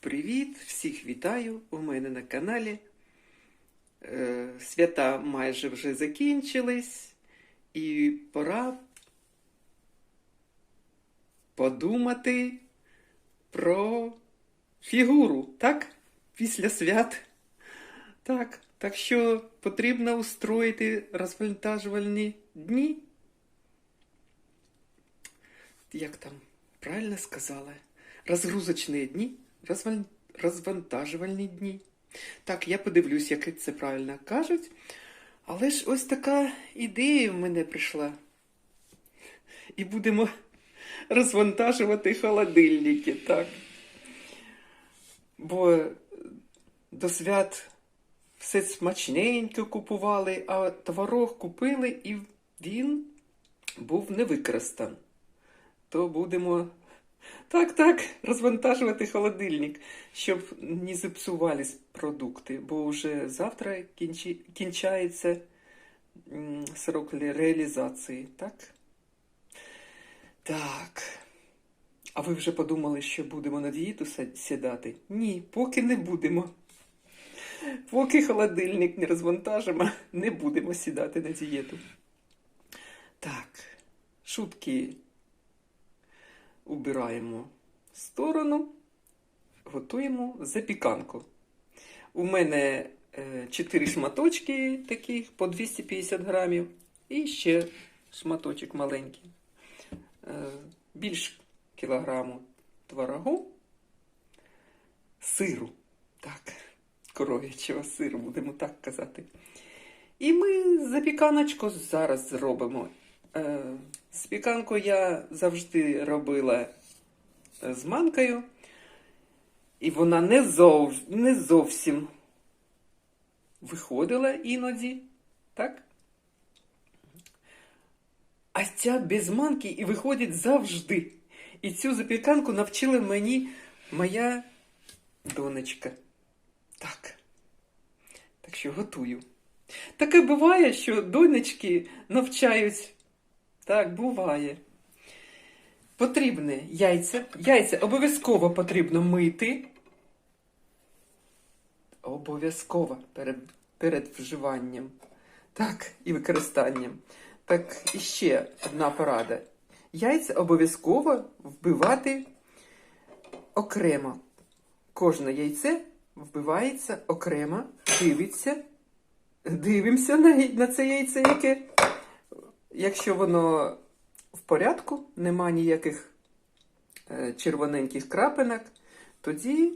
Привіт! Всіх вітаю у мене на каналі. Е, Свята майже вже закінчились, і пора подумати про фігуру, так? Після свят. Так, так що потрібно устроїти розвантажувальні дні. Як там правильно сказала? Розгрузочні дні. Розвантажувальні дні. Так, я подивлюсь, як це правильно кажуть. Але ж ось така ідея в мене прийшла. І будемо розвантажувати холодильники, так. Бо до свят все смачненько купували, а творог купили і він був не використан. То будемо так, так, розвантажувати холодильник, щоб не зіпсувались продукти, бо вже завтра кінчи... кінчається срок реалізації, так? Так. А ви вже подумали, що будемо на дієту сідати? Ні, поки не будемо. Поки холодильник не розвантажимо, не будемо сідати на дієту. Так, шутки убираємо сторону, готуємо запіканку. У мене 4 шматочки таких по 250 грамів і ще шматочок маленький. Е, Більш кілограму творогу, сиру. Так, коров'ячого сиру, будемо так казати. І ми запіканочку зараз зробимо. Запіканку я завжди робила е, з манкою, і вона не, зов... не зовсім виходила іноді, так? А ця без манки і виходить завжди. І цю запіканку навчила мені моя донечка. Так. Так що готую. Таке буває, що донечки навчають. Так, буває. Потрібне яйця. Яйця обов'язково потрібно мити. Обов'язково перед, перед вживанням. Так, і використанням. Так, і ще одна порада. Яйця обов'язково вбивати окремо. Кожне яйце вбивається окремо, дивиться. Дивимося на, на це яйце, яке. Якщо воно в порядку, нема ніяких е, червоненьких крапинок, тоді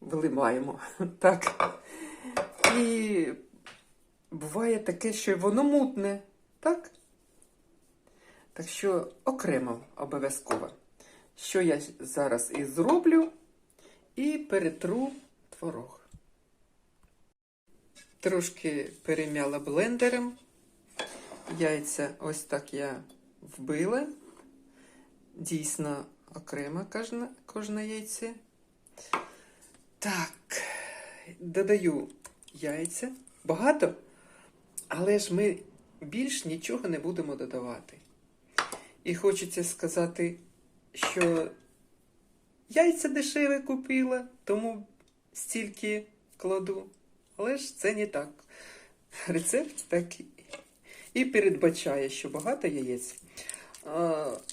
виливаємо. Так. І буває таке, що воно мутне, так? Так що окремо обов'язково. Що я зараз і зроблю, і перетру творог. Трошки перем'яла блендером. Яйця ось так я вбила. Дійсно окремо кожне, кожне яйце. Так, додаю яйця. Багато, але ж ми більш нічого не будемо додавати. І хочеться сказати, що яйця дешеве купила, тому стільки кладу. Але ж це не так. Рецепт такий і передбачає, що багато яєць.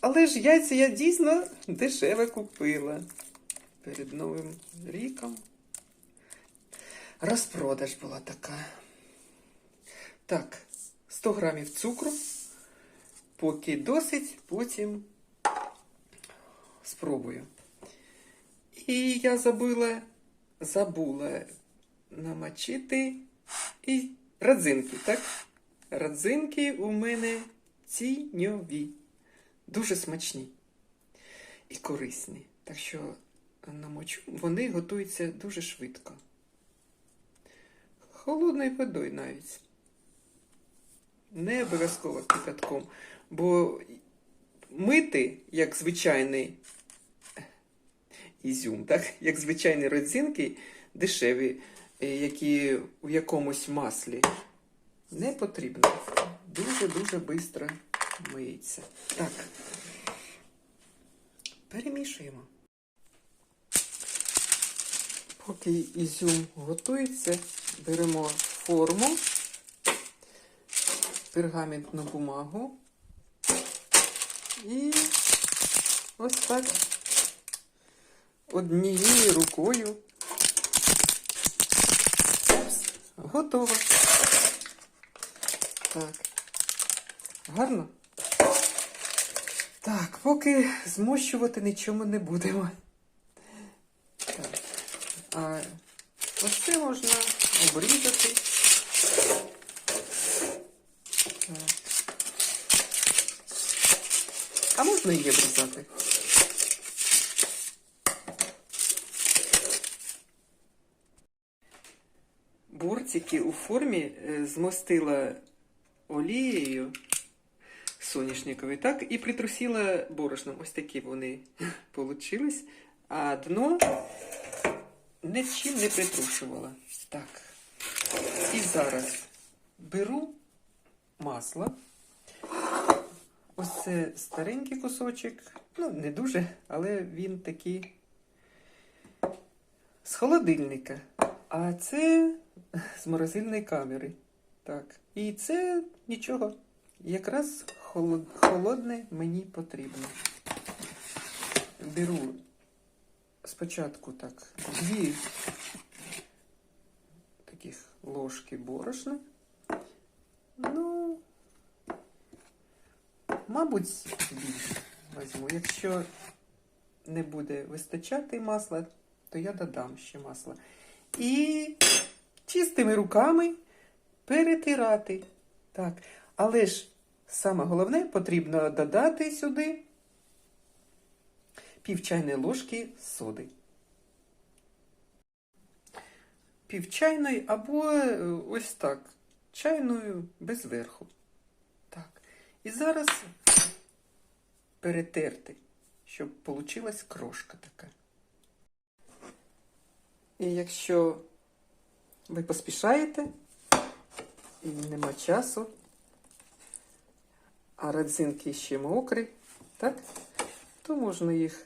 Але ж яйця я дійсно дешеве купила перед Новим ріком. Розпродаж була така. Так, 100 грамів цукру, поки досить, потім спробую. І я забула, забула намочити і родзинки, так? Родзинки у мене тіньові. Дуже смачні і корисні. Так що намочу, вони готуються дуже швидко. Холодною водою навіть. Не обов'язково кипятком. Бо мити, як звичайний ізюм, так? як звичайні родзинки, дешеві, е, які у якомусь маслі. Не потрібно. Дуже-дуже швидко миється. Так. Перемішуємо. Поки ізюм готується, беремо форму, пергаментну бумагу і ось так однією рукою. Готово. Так. Гарно? Так, поки змощувати нічому не будемо. Так. А це можна обрізати. А можна її обрізати. Бортики у формі е, змостила олією соняшниковою, так, і притрусила борошном. Ось такі вони получились. А дно нічим не притрушувала. Так. І зараз беру масло. Ось це старенький кусочок. Ну, не дуже, але він такий з холодильника. А це з морозильної камери. Так. І це нічого. Якраз холодне мені потрібно. Беру спочатку так дві таких ложки борошна. Ну, мабуть, більше візьму. Якщо не буде вистачати масла, то я додам ще масла. І чистими руками перетирати. Так. Але ж саме головне потрібно додати сюди пів чайної ложки соди. Пів чайної або е, ось так, чайною без верху. Так. І зараз перетерти, щоб вийшла крошка така. І якщо ви поспішаєте нема часу, а родзинки ще мокрі, так? То можна їх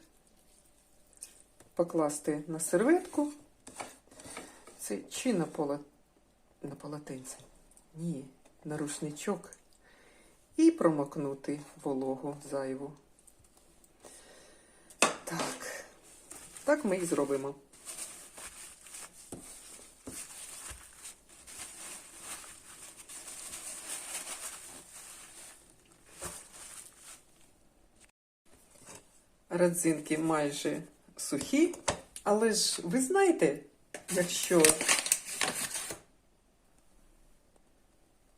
покласти на серветку. Це чи на поло... на полотенце? Ні, на рушничок. І промокнути вологу зайву. Так. Так ми і зробимо. Родзинки майже сухі, але ж ви знаєте, якщо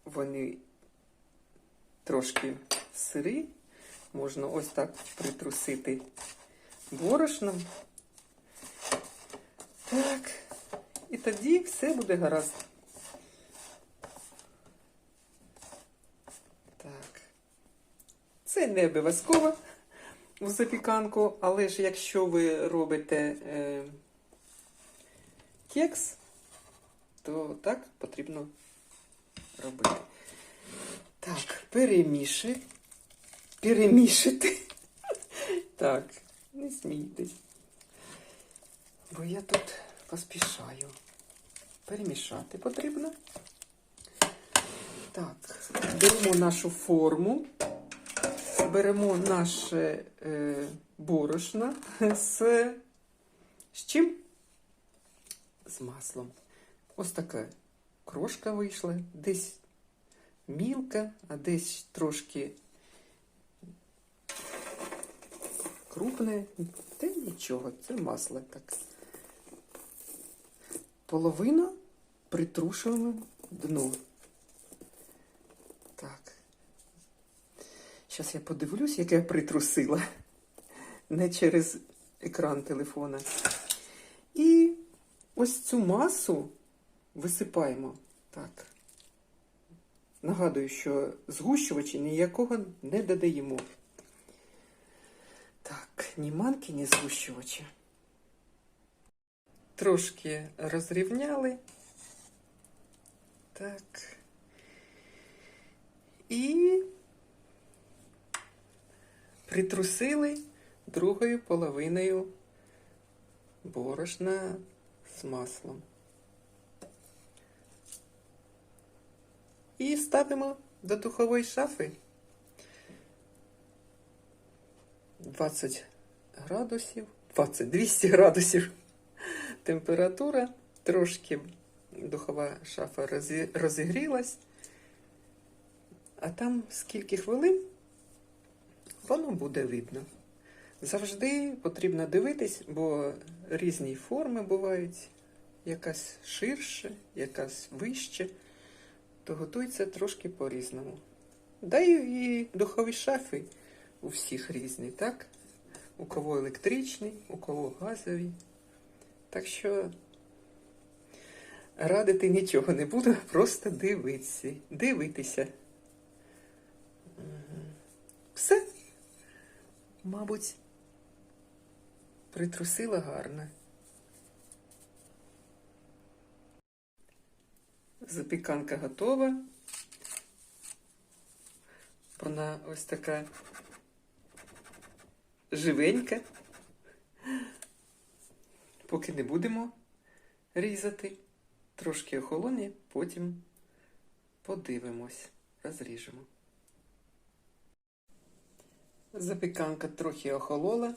вони трошки сирі, можна ось так притрусити борошном. Так, і тоді все буде гаразд. Так. Це не обов'язково в запіканку, але ж якщо ви робите е, кекс, то так потрібно робити. Так, переміши. Перемішити. Так, не смійтесь. Бо я тут поспішаю. Перемішати потрібно. Так, беремо нашу форму беремо наше е, борошно з, з чим? З маслом. Ось така крошка вийшла, десь мілка, а десь трошки крупне. Та нічого, це масло так. Половину притрушуємо дно. Так. Зараз я подивлюсь, як я притрусила. Не через екран телефона. І ось цю масу висипаємо. Так. Нагадую, що згущувачі ніякого не додаємо. Так, ні манки, ні згущувача. Трошки розрівняли. Так. І притрусили другою половиною борошна з маслом. І ставимо до духової шафи 20 градусів, 20, 200 градусів температура. Трошки духова шафа розі- розігрілась. А там скільки хвилин воно буде видно. Завжди потрібно дивитись, бо різні форми бувають, якась ширше, якась вище, то готується трошки по-різному. Да і духові шафи у всіх різні, так? У кого електричний, у кого газовий. Так що радити нічого не буду, просто дивитися. дивитися. Все. Мабуть, притрусила гарно. Запіканка готова. Вона ось така живенька. Поки не будемо різати. Трошки охолоне, потім подивимось, розріжемо. Запіканка трохи охолола.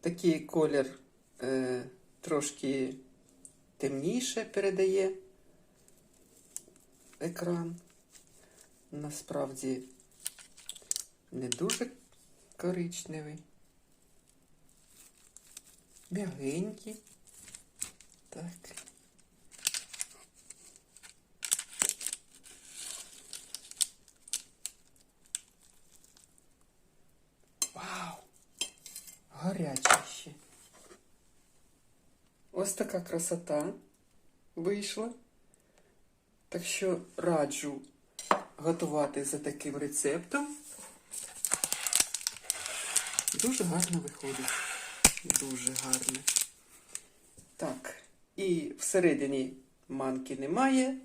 Такий колір е, трошки темніше передає екран. Насправді не дуже коричневий. М'ягенький. Так. Гаряче ще. Ось така красота вийшла. Так що раджу готувати за таким рецептом. Дуже гарно виходить. Дуже гарно. Так, і всередині манки немає,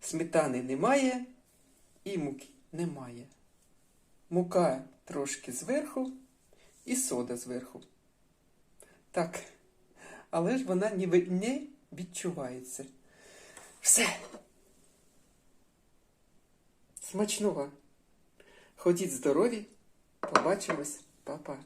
сметани немає і муки немає. Мука трошки зверху і сода зверху. Так, але ж вона ніби не відчувається. Все. Смачного. Ходіть здорові. Побачимось, Па-па.